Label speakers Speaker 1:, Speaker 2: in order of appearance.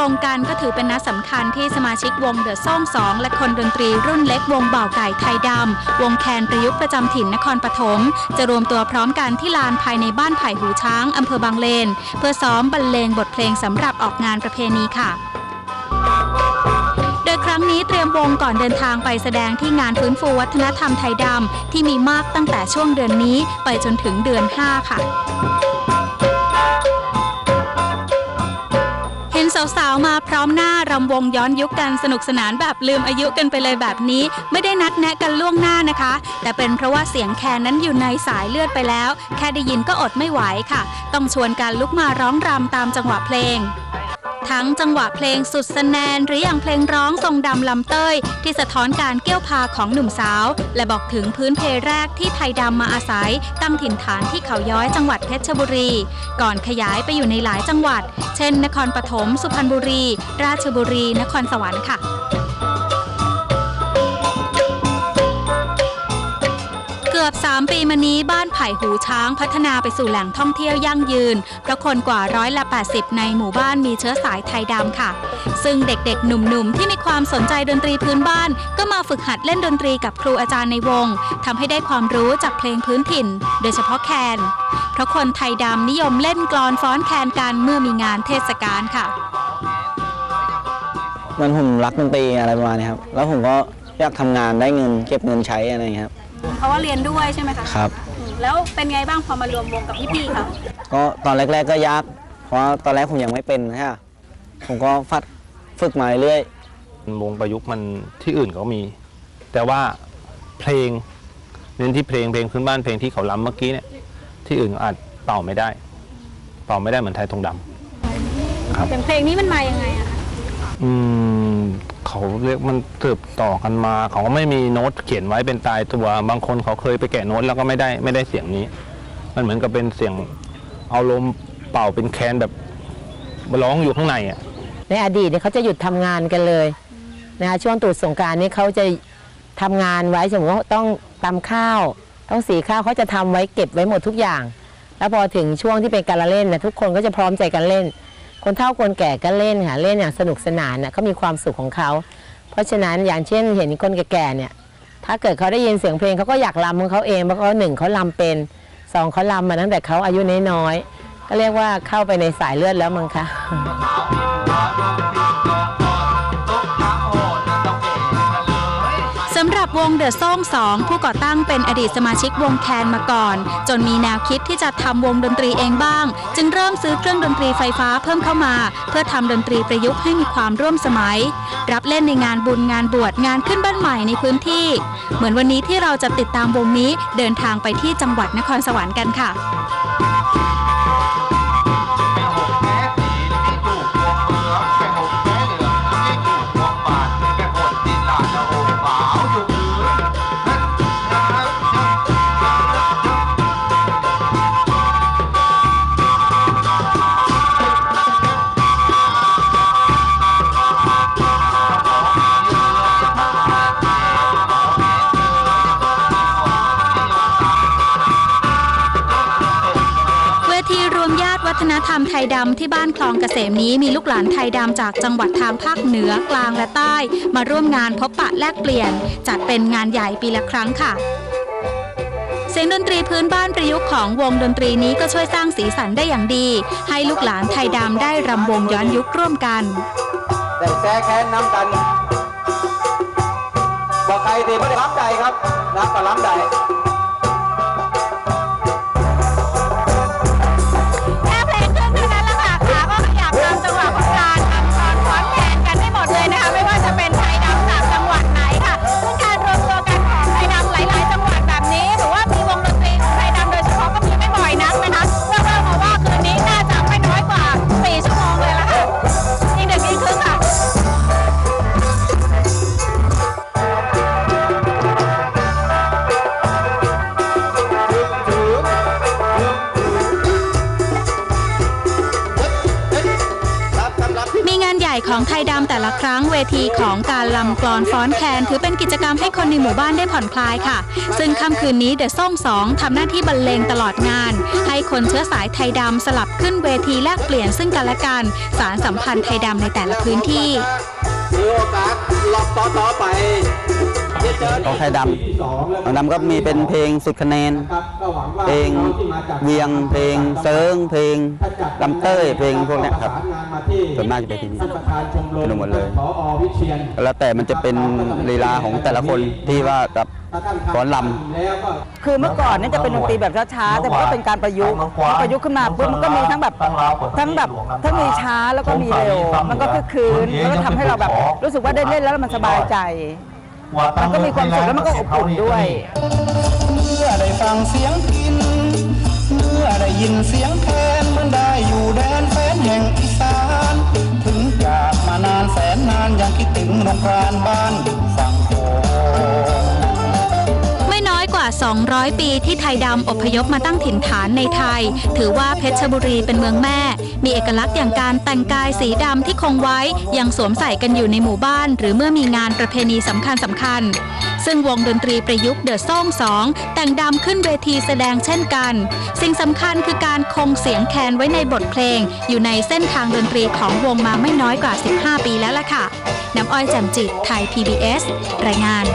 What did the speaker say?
Speaker 1: รงกันก็ถือเป็นนัดสำคัญที่สมาชิกวงเดอะซ่องสองและคนดนตรีรุ่นเล็กวงบ่าวไก่ไทยดำวงแคนประยุกต์ประจำถิ่นนครปฐมจะรวมตัวพร้อมกันที่ลานภายในบ้านไผ่หูช้างอำเภอบางเลน เพื่อซ้อมบรรเลงบทเพลงสำหรับออกงานประเพณีค่ะโดยครั้งนี้เตรียมวงก่อนเดินทางไปแสดงที่งานฟื้นฟูวัฒนธรรมไทยดำที่มีมากตั้งแต่ช่วงเดือนนี้ไปจนถึงเดือน 5 ค่ะ สาวๆ มาพร้อมหน้ารำวงย้อนยุคกันสนุกสนานแบบลืมอายุกันไปเลยแบบนี้ ไม่ได้นัดแนะกันล่วงหน้านะคะ แต่เป็นเพราะว่าเสียงแคนนั้นอยู่ในสายเลือดไปแล้ว แค่ได้ยินก็อดไม่ไหวค่ะ ต้องชวนกันลุกมาร้องรำตามจังหวะเพลง ทั้งจังหวะเพลงสุดสแนน หรืออย่างเพลงร้องทรงดำลำเต้ย ที่สะท้อนการเกี้ยวพาของหนุ่มสาว และบอกถึงพื้นเพแรกที่ไทยดำมาอาศัย ตั้งถิ่นฐานที่เขาย้อยจังหวัดเพชรบุรี ก่อนขยายไปอยู่ในหลายจังหวัด เช่น นครปฐมสุพรรณบุรี ราชบุรี นครสวรรค์ค่ะ กือบ 3 ปีมานี้บ้านไผ่หูช้างพัฒนาไปสู่แหล่งท่องเที่ยวยั่งยืน เพราะคนกว่าร้อยละ 80 ในหมู่บ้านมีเชื้อสายไทยดำค่ะ ซึ่งเด็กๆ หนุ่มๆ ที่มีความสนใจดนตรีพื้นบ้าน ก็มาฝึกหัดเล่นดนตรีกับครูอาจารย์ในวงทำให้ได้ความรู้จากเพลงพื้นถิ่น โดยเฉพาะแคน เพราะคนไทยดำนิยมเล่นกลอนฟ้อนแคนกันเมื่อมีงานเทศกาลค่ะ
Speaker 2: มันผมรักดนตรีอะไรประมาณนี้ครับแล้วผมก็อยากทำงานได้เงินเก็บเงินใช้อะไรอย่างนี้ครับ
Speaker 3: เพราะว่าเรียนด้วยใช่ไหมคะ
Speaker 2: ครับ
Speaker 3: อืมแล้วเป็นไงบ้างพอมารวมวงกับพี่ๆเขา
Speaker 2: ก็ตอนแรก ๆก็ยาก เพราะว่าตอนแรกผมยังไม่เป็นใช่ปะผมก็ฟัดฝึกมาเรื่อยว
Speaker 4: งประยุกต์มันที่อื่นเขามี แต่ว่าเพลงเน้นที่เพลงเพลงพื้นบ้านเพลงที่เขาล้ำเมื่อกี้เนี่ยที่อื่นอาจเป่าไม่ได้ เป่าไม่ได้เหมือนไทยทองดำครับ
Speaker 3: อย่างเพลงนี้มันมายังไงอะคะ
Speaker 4: อืม เขาเรียกมันเติบต่อกันมาเขาก็ไม่มีโน้ตเขียนไว้เป็นตายตัว บางคนเขาเคยไปแกะโน้ตแล้วก็ไม่ได้ไม่ได้เสียงนี้ มันเหมือนกับเป็นเสียงเอาลมเป่าเป็นแคนแบบร้องอยู่ข้างในอะ
Speaker 5: ในอดีตเนี่ยเขาจะหยุดทำงานกันเลยนะคะช่วงตรุษสงการนี่เขาจะทำงานไว้สมมติว่าต้องตำข้าว ต้องสีข้าวเขาจะทำไว้เก็บไว้หมดทุกอย่าง แล้วพอถึงช่วงที่เป็นการละเล่นนะทุกคนก็จะพร้อมใจกันเล่น คนเฒ่าคนแก่ก็เล่นค่ะเล่นอย่างสนุกสนานนะเขามีความสุขของเขา เพราะฉะนั้นอย่างเช่นเห็นคนแก่ๆเนี่ยถ้าเกิดเขาได้ยินเสียงเพลงเขาก็อยากรำของเขาเองเพราะเขาหนึ่งเขารำเป็นสองเขารำมาตั้งแต่เขาอายุน้อยๆก็เรียกว่าเข้าไปในสายเลือดแล้วมั้งคะ
Speaker 1: วงเดอะซ่องสองผู้ก่อตั้งเป็นอดีตสมาชิกวงแคนมาก่อน จนมีแนวคิดที่จะทำวงดนตรีเองบ้าง จึงเริ่มซื้อเครื่องดนตรีไฟฟ้าเพิ่มเข้ามา เพื่อทำดนตรีประยุกต์ให้มีความร่วมสมัย รับเล่นในงานบุญงานบวชงานขึ้นบ้านใหม่ในพื้นที่ เหมือนวันนี้ที่เราจะติดตามวงนี้เดินทางไปที่จังหวัดนครสวรรค์กันค่ะ วัฒนธรรมไทยดำที่บ้านคลองเกษมนี้มีลูกหลานไทยดำจากจังหวัดทางภาคเหนือกลางและใต้ มาร่วมงานพบปะแลกเปลี่ยน จัดเป็นงานใหญ่ปีละครั้งค่ะ เสียงดนตรีพื้นบ้านประยุกต์ของวงดนตรีนี้ก็ช่วยสร้างสีสันได้อย่างดี ให้ลูกหลานไทยดำได้รำวงย้อนยุคร่วมกัน
Speaker 6: แต่แซ่แค้นน้ำกันบอกใครที่ไม่ได้รับใดครับนะก็รับใด
Speaker 1: ญ่ของไทยดำแต่ละครั้งเวทีของการลำกลอนฟ้อนแคนถือเป็นกิจกรรมให้คนในหมู่บ้านได้ผ่อนคลายค่ะ ซึ่งค่ำคืนนี้เดอะซ่งสองทำหน้าที่บรรเลงตลอดงาน ให้คนเชื้อสายไทยดำสลับขึ้นเวทีแลกเปลี่ยนซึ่งกันและกันสารสัมพันธ์ไทยดำในแต่ละพื้นที่
Speaker 6: มีโอกาสรอบต่อไป
Speaker 2: ของไทยดำของดำก็มีเป็นเพลงสุดคะแนน
Speaker 6: ครับก็หวังว่า
Speaker 2: เพลง
Speaker 6: น้องที่มาจาก
Speaker 2: เวียง เพลงเซิงเพลงลำเต้ย เพลงพวกเนี้ยครับ
Speaker 6: ประสานงานมาที่
Speaker 2: ส่วนมากจะเป็นที่นี่
Speaker 6: ท่านประธานชมรม
Speaker 2: เป็นหมดเลย
Speaker 6: ผอวิเชียน
Speaker 2: แล้วแต่มันจะเป็นลีลาของแต่ละคนที่ว่ากับฟ้อนลำ
Speaker 6: แล้วก็
Speaker 7: คือเมื่อก่อนเนี่ยจะเป็นดนตรีแบบช้าๆแต่มันก็เป็นการประยุกต์พอประยุกต์ขึ้นมาปุ๊บมันก็มีทั้งแบบทั้งแบบทั้งมีช้าแล้วก็มีเร็ว มันก็คือคืนแล้วก็ทำให้เราแบบรู้สึกว่าได้เล่นแล้วมันสบายใจ มันก็มีความสุขแล้วมันก็อบอุ่นด้วย
Speaker 8: เมื่อได้ฟังเสียงพิน เมื่อได้ยินเสียงแคนมันได้อยู่แดนแฟนแห่งอีสาน ถึงจากมานานแสนนานยังคิดถึงโรงพยาบาล
Speaker 1: บ้าน 200 ปีที่ไทยดำอพยพมาตั้งถิ่นฐานในไทย ถือว่าเพชรบุรีเป็นเมืองแม่ มีเอกลักษณ์อย่างการแต่งกายสีดำที่คงไว้ ยังสวมใส่กันอยู่ในหมู่บ้าน หรือเมื่อมีงานประเพณีสำคัญสำคัญ ซึ่งวงดนตรีประยุกต์เดอะซ่งสองแต่งดำขึ้นเวทีแสดงเช่นกัน สิ่งสำคัญคือการคงเสียงแคนไว้ในบทเพลง อยู่ในเส้นทางดนตรีของวงมาไม่น้อยกว่า 15 ปีแล้วล่ะค่ะน้ำอ้อยแจ่มจิตไทย PBS รายงาน